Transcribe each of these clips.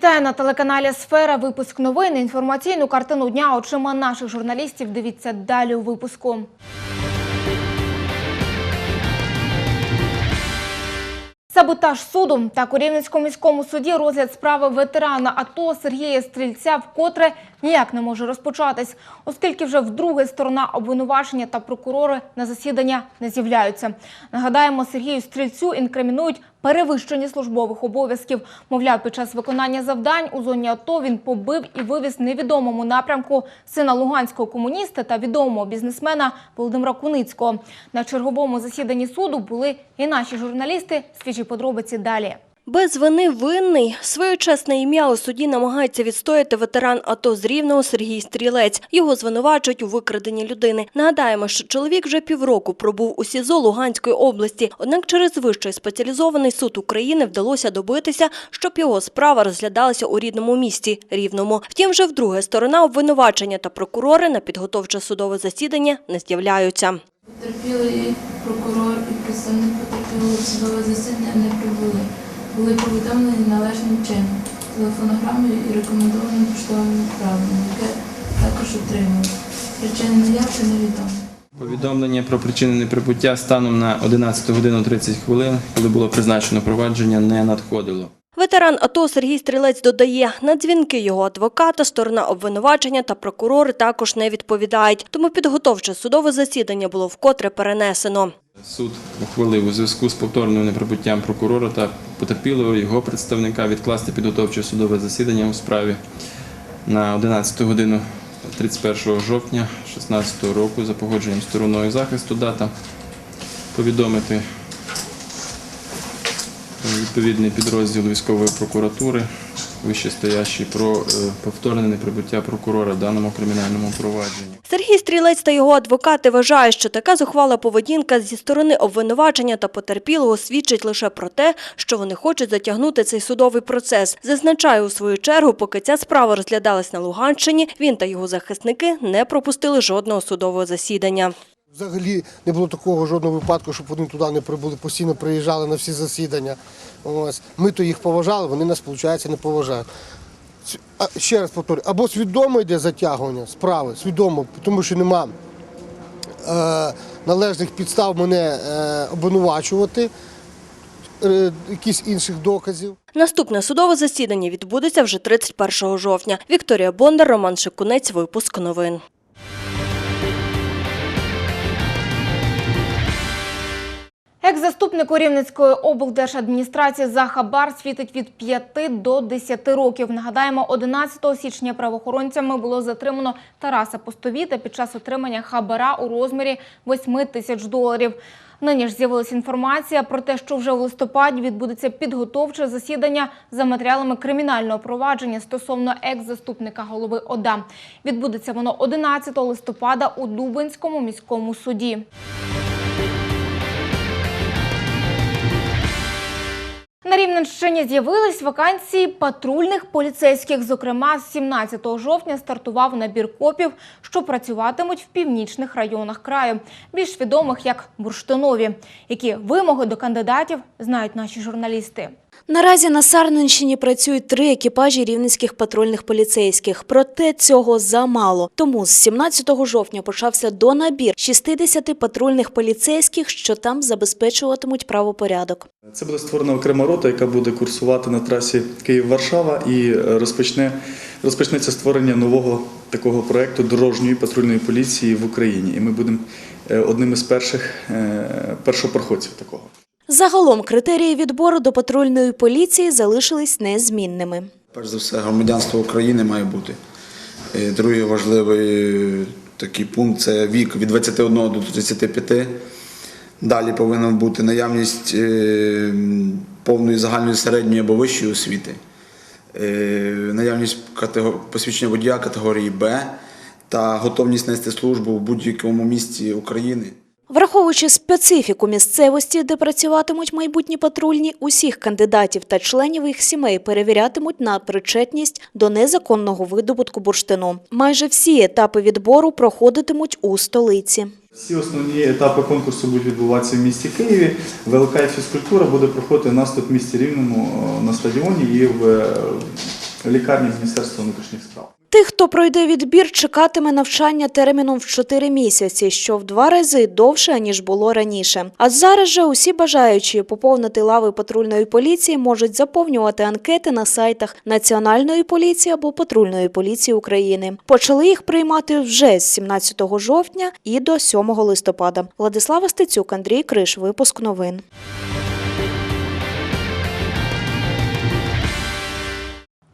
Вітаю на телеканалі Сфера. Випуск новин. Інформаційну картину дня очима наших журналістів. Дивіться далі у випуску. Саботаж суду так у Рівненському міському суді розгляд справи ветерана АТО Сергія Стрільця вкотре ніяк не може розпочатись, оскільки вже вдруге сторона обвинувачення та прокурори на засідання не з'являються. Нагадаємо, Сергію Стрільцю інкримінують перевищення службових обов'язків. Мовляв, під час виконання завдань у зоні АТО він побив і вивіз невідомому напрямку сина луганського комуніста та відомого бізнесмена Володимира Куницького. На черговому засіданні суду були і наші журналісти. Свіжі подробиці далі. Без вини винний. Своє чесне ім'я у суді намагається відстояти ветеран АТО з Рівного Сергій Стрілець. Його звинувачують у викраденні людини. Нагадаємо, що чоловік вже півроку пробув у СІЗО Луганської області. Однак через Вищий спеціалізований суд України вдалося добитися, щоб його справа розглядалася у рідному місті – Рівному. Втім, вже вдруге сторона обвинувачення та прокурори на підготовче судове засідання не з'являються. Потерпілий прокурор і представник потерпілого судове засідання не прибули. Були повідомлені належним чином, телефонограмою і рекомендованим поштовим відправленням, яке також отримали. Причини неявки невідомі. Повідомлення про причини неприбуття станом на 11 годину 30 хвилин, коли було призначено провадження, не надходило. Ветеран АТО Сергій Стрілець додає, на дзвінки його адвоката, сторона обвинувачення та прокурори також не відповідають. Тому підготовче судове засідання було вкотре перенесено. Суд ухвалив у зв'язку з повторним неприбуттям прокурора та потерпілого його представника відкласти підготовче судове засідання у справі на 11 годину 31 жовтня 2016 року за погодженням стороною захисту дата повідомити відповідний підрозділ військової прокуратури вищестоящий про е, повторне неприбуття прокурора в даному кримінальному провадженні. Сергій Стрілець та його адвокати вважають, що така зухвала поведінка зі сторони обвинувачення та потерпілого свідчить лише про те, що вони хочуть затягнути цей судовий процес. Зазначаю у свою чергу, поки ця справа розглядалась на Луганщині, він та його захисники не пропустили жодного судового засідання. Взагалі не було такого жодного випадку, щоб вони туди не прибули, постійно приїжджали на всі засідання. Ось. Ми то їх поважали, вони нас, виходить, не поважають. А, ще раз повторюю, або свідомо йде затягування справи, свідомо, тому що нема е, належних підстав мене е, обвинувачувати, е, якісь інших доказів. Наступне судове засідання відбудеться вже 31 жовтня. Вікторія Бондар, Роман Шикунець, випуск новин. Екс-заступнику Рівненської облдержадміністрації за хабар світить від 5 до 10 років. Нагадаємо, 11 січня правоохоронцями було затримано Тараса Постовіта під час отримання хабара у розмірі 8 тисяч доларів. Нині ж з'явилася інформація про те, що вже у листопаді відбудеться підготовче засідання за матеріалами кримінального провадження стосовно екс-заступника голови ОДА. Відбудеться воно 11 листопада у Дубинському міському суді. На Рівненщині з'явились вакансії патрульних поліцейських. Зокрема, з 17 жовтня стартував набір копів, що працюватимуть в північних районах краю, більш відомих як бурштинові. Які вимоги до кандидатів знають наші журналісти. Наразі на Сарненщині працюють три екіпажі рівненських патрульних поліцейських. Проте цього замало. Тому з 17 жовтня почався донабір 60 патрульних поліцейських, що там забезпечуватимуть правопорядок. Це буде створена окрема рота, яка буде курсувати на трасі Київ-Варшава і е, розпочне розпочнеться створення нового такого проекту дорожньої патрульної поліції в Україні. І ми будемо е, одним із перших е, першопроходців такого. Загалом критерії відбору до патрульної поліції залишились незмінними. Перш за все, громадянство України має бути. Е, Другий важливий е, такий пункт це вік від 21 до 35. Далі повинна бути наявність е, повної загальної середньої або вищої освіти, наявність посвідчення водія категорії Б та готовність нести службу в будь-якому місці України. Враховуючи специфіку місцевості, де працюватимуть майбутні патрульні, усіх кандидатів та членів їх сімей перевірятимуть на причетність до незаконного видобутку бурштину. Майже всі етапи відбору проходитимуть у столиці. Всі основні етапи конкурсу будуть відбуватися в місті Києві. ВЛК і фізкультура буде проходити у нас тут в місті Рівному е, на стадіоні і в е, лікарні Міністерства внутрішніх справ. Тих, хто пройде відбір, чекатиме навчання терміном в 4 місяці, що в два рази довше, ніж було раніше. А зараз же усі бажаючі поповнити лави патрульної поліції можуть заповнювати анкети на сайтах Національної поліції або Патрульної поліції України. Почали їх приймати вже з 17 жовтня і до 7 листопада. Владислава Стецюк, Андрій Криш, випуск новин.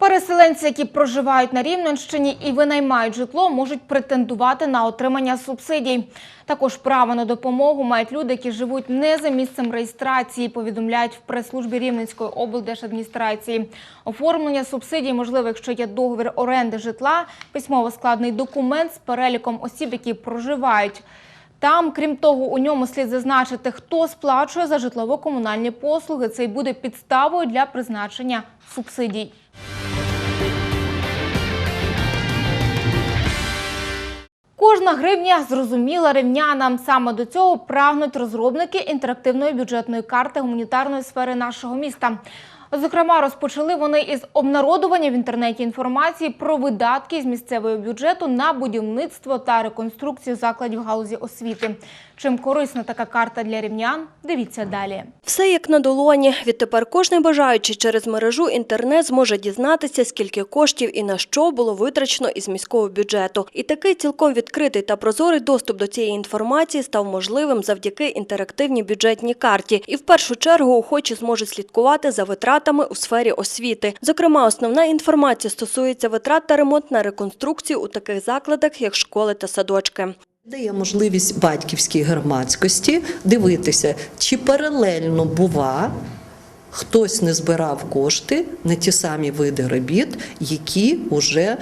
Переселенці, які проживають на Рівненщині і винаймають житло, можуть претендувати на отримання субсидій. Також право на допомогу мають люди, які живуть не за місцем реєстрації, повідомляють в прес-службі Рівненської облдержадміністрації. Оформлення субсидій можливо, якщо є договір оренди житла, письмово складний документ з переліком осіб, які проживають. Там, крім того, у ньому слід зазначити, хто сплачує за житлово-комунальні послуги. Це й буде підставою для призначення субсидій. Кожна гривня зрозуміла рівнянам. Саме до цього прагнуть розробники інтерактивної бюджетної карти гуманітарної сфери нашого міста. Зокрема, розпочали вони із обнародування в інтернеті інформації про видатки з місцевого бюджету на будівництво та реконструкцію закладів галузі освіти. Чим корисна така карта для рівнян? Дивіться далі. Все як на долоні. Відтепер кожний бажаючий через мережу інтернет зможе дізнатися, скільки коштів і на що було витрачено із міського бюджету. І такий цілком відкритий та прозорий доступ до цієї інформації став можливим завдяки інтерактивній бюджетній карті. І в першу чергу охочі зможуть слідкувати за витратами у сфері освіти. Зокрема, основна інформація стосується витрат та ремонт на реконструкцію у таких закладах, як школи та садочки. Дає можливість батьківській громадськості дивитися, чи паралельно бува хтось не збирав кошти на ті самі види робіт, які вже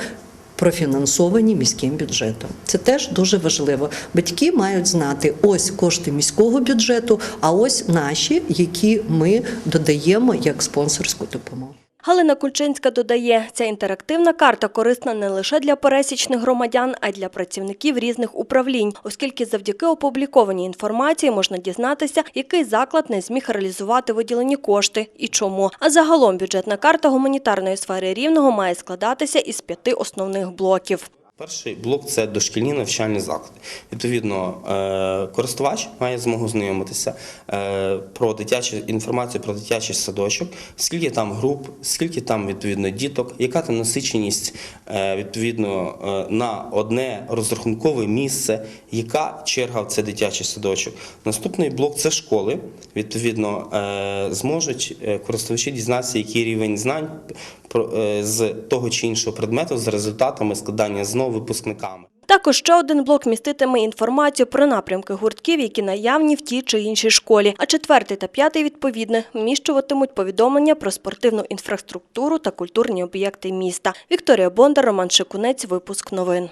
профінансовані міським бюджетом. Це теж дуже важливо. Батьки мають знати ось кошти міського бюджету, а ось наші, які ми додаємо як спонсорську допомогу. Галина Кульчинська додає, ця інтерактивна карта корисна не лише для пересічних громадян, а й для працівників різних управлінь, оскільки завдяки опублікованій інформації можна дізнатися, який заклад не зміг реалізувати виділені кошти і чому. А загалом бюджетна карта гуманітарної сфери рівного має складатися із п'яти основних блоків. Перший блок це дошкільні навчальні заклади. Відповідно, е, користувач має змогу знайомитися е, про дитячу інформацію про дитячий садочок, скільки там груп, скільки там відповідно діток, яка там насиченість е, відповідно на одне розрахункове місце, яка черга в цей дитячий садочок. Наступний блок це школи. Відповідно, зможуть користувачі дізнатися, який рівень знань з того чи іншого предмету за результатами складання ЗНО випускниками. Також ще один блок міститиме інформацію про напрямки гуртків, які наявні в тій чи іншій школі. А четвертий та п'ятий, відповідно, вміщуватимуть повідомлення про спортивну інфраструктуру та культурні об'єкти міста. Вікторія Бондар, Роман Шикунець, випуск новин.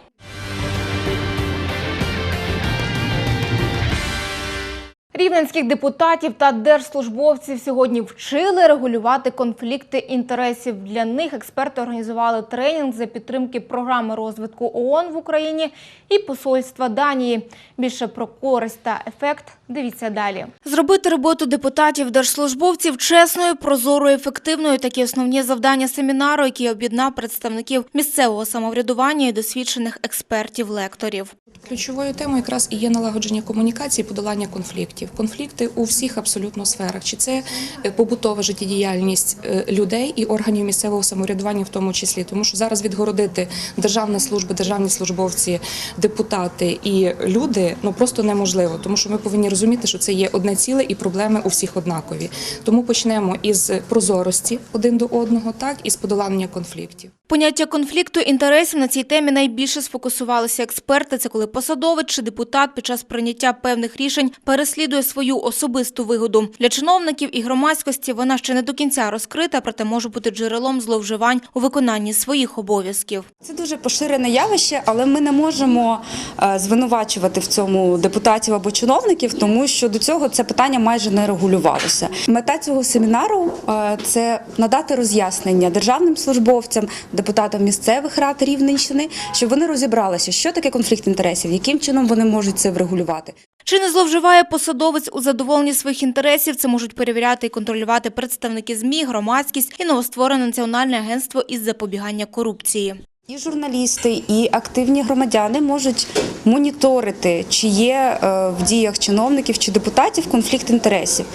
Рівненських депутатів та держслужбовців сьогодні вчили регулювати конфлікти інтересів. Для них експерти організували тренінг за підтримки програми розвитку ООН в Україні і посольства Данії. Більше про користь та ефект дивіться далі. Зробити роботу депутатів держслужбовців чесною, прозорою, ефективною. Такі основні завдання семінару, який об'єднав представників місцевого самоврядування і досвідчених експертів-лекторів. Ключовою темою якраз і є налагодження комунікації, подолання конфліктів. Конфлікти у всіх абсолютно сферах. Чи це е, побутова життєдіяльність е, людей і органів місцевого самоврядування, в тому числі, тому що зараз відгородити державні служби, державні службовці, депутати і люди ну просто неможливо, тому що ми повинні розуміти, що це є одне ціле і проблеми у всіх однакові. Тому почнемо із прозорості один до одного, так і з подолання конфліктів. Поняття конфлікту інтересів на цій темі найбільше сфокусувалися експерти. Це коли посадовець чи депутат під час прийняття певних рішень переслідує свою особисту вигоду. Для чиновників і громадськості вона ще не до кінця розкрита, проте може бути джерелом зловживань у виконанні своїх обов'язків. Це дуже поширене явище, але ми не можемо е, звинувачувати в цьому депутатів або чиновників, тому що до цього це питання майже не регулювалося. Мета цього семінару е, це надати роз'яснення державним службовцям, депутатам місцевих рад Рівненщини, щоб вони розібралися, що таке конфлікт інтересів, яким чином вони можуть це врегулювати. Чи не зловживає посадовець посадовець у задоволенні своїх інтересів це можуть перевіряти і контролювати представники ЗМІ, громадськість і новостворене національне агентство із запобігання корупції. І журналісти, і активні громадяни можуть моніторити, чи є е, в діях чиновників чи депутатів конфлікт інтересів.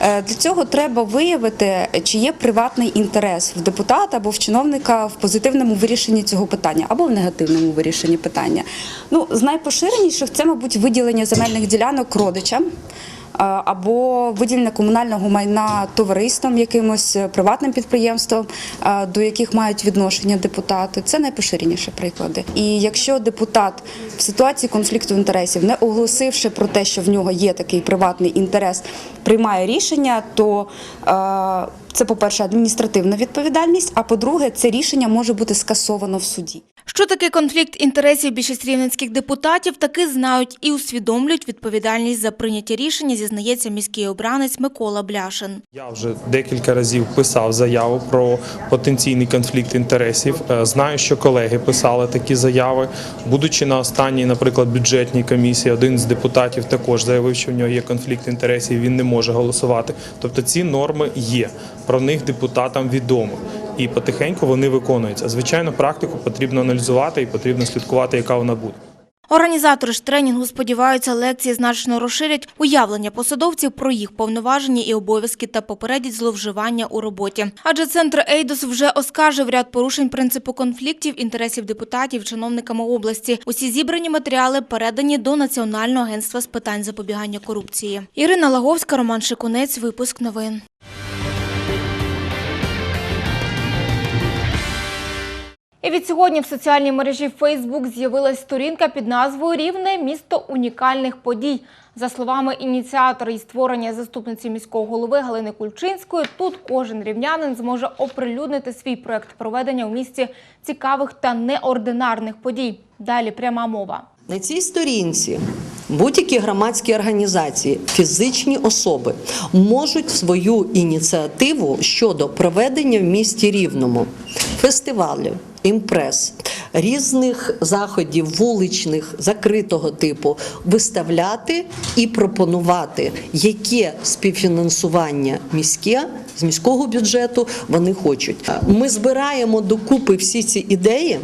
Е, Для цього треба виявити, чи є приватний інтерес в депутата або в чиновника в позитивному вирішенні цього питання, або в негативному вирішенні питання. Ну, з найпоширеніших це, мабуть, виділення земельних ділянок родичам. Е, Або виділення комунального майна товариством, якимось е, приватним підприємством, е, до яких мають відношення депутати. Це найпоширеніші приклади. І якщо депутат в ситуації конфлікту інтересів, не оголосивши про те, що в нього є такий приватний інтерес, приймає рішення, то це, по-перше, адміністративна відповідальність. А по-друге, це рішення може бути скасовано в суді. Що таке конфлікт інтересів більшість рівненських депутатів, таки знають і усвідомлюють відповідальність за прийняті рішення, зізнається міський обранець Микола Бляшин. Я вже декілька разів писав заяву про потенційний конфлікт інтересів. Е, Знаю, що колеги писали такі заяви. Будучи на останній, наприклад, бюджетній комісії, один з депутатів також заявив, що в нього є конфлікт інтересів, він не може голосувати. Тобто ці норми є. Про них депутатам відомо. І потихеньку вони виконуються. Звичайно, практику потрібно аналізувати і потрібно слідкувати, яка вона буде. Організатори ж тренінгу сподіваються, лекції значно розширять уявлення посадовців про їх повноваження і обов'язки та попередять зловживання у роботі. Адже центр Ейдос вже оскаржив ряд порушень принципу конфліктів інтересів депутатів чиновниками області. Усі зібрані матеріали передані до Національного агентства з питань запобігання корупції. Ірина Лаговська, Роман Шикунець. Випуск новин. І від сьогодні в соціальній мережі Facebook з'явилась сторінка під назвою Рівне місто унікальних подій. За словами ініціатора і створення заступниці міського голови Галини Кульчинської, тут кожен рівнянин зможе оприлюднити свій проект проведення у місті цікавих та неординарних подій. Далі пряма мова. На цій сторінці будь-які громадські організації, фізичні особи можуть свою ініціативу щодо проведення в місті Рівному фестивалів, імпрес, різних заходів вуличних, закритого типу виставляти і пропонувати, яке співфінансування міське з міського бюджету вони хочуть. Ми збираємо докупи всі ці ідеї.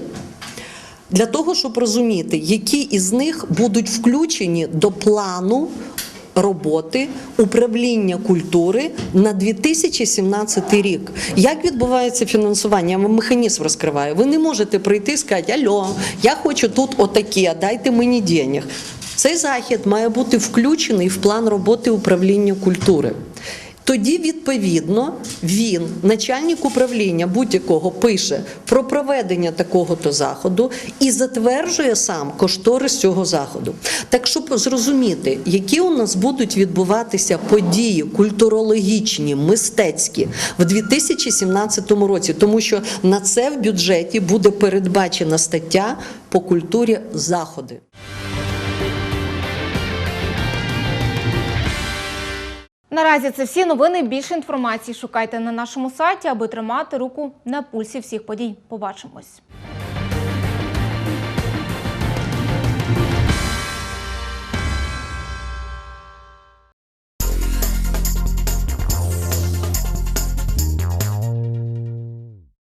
Для того, щоб розуміти, які із них будуть включені до плану роботи управління культури на 2017 рік. Як відбувається фінансування? Я вам механізм розкриваю. Ви не можете прийти і сказати, альо, я хочу тут отаке, дайте мені денег. Цей захід має бути включений в план роботи управління культури. Тоді, відповідно, він, начальник управління будь-якого, пише про проведення такого-то заходу і затверджує сам кошторис цього заходу. Так, щоб зрозуміти, які у нас будуть відбуватися події культурологічні, мистецькі в 2017 році, тому що на це в бюджеті буде передбачена стаття по культурі заходи. Наразі це всі новини. Більше інформації шукайте на нашому сайті, аби тримати руку на пульсі всіх подій. Побачимось.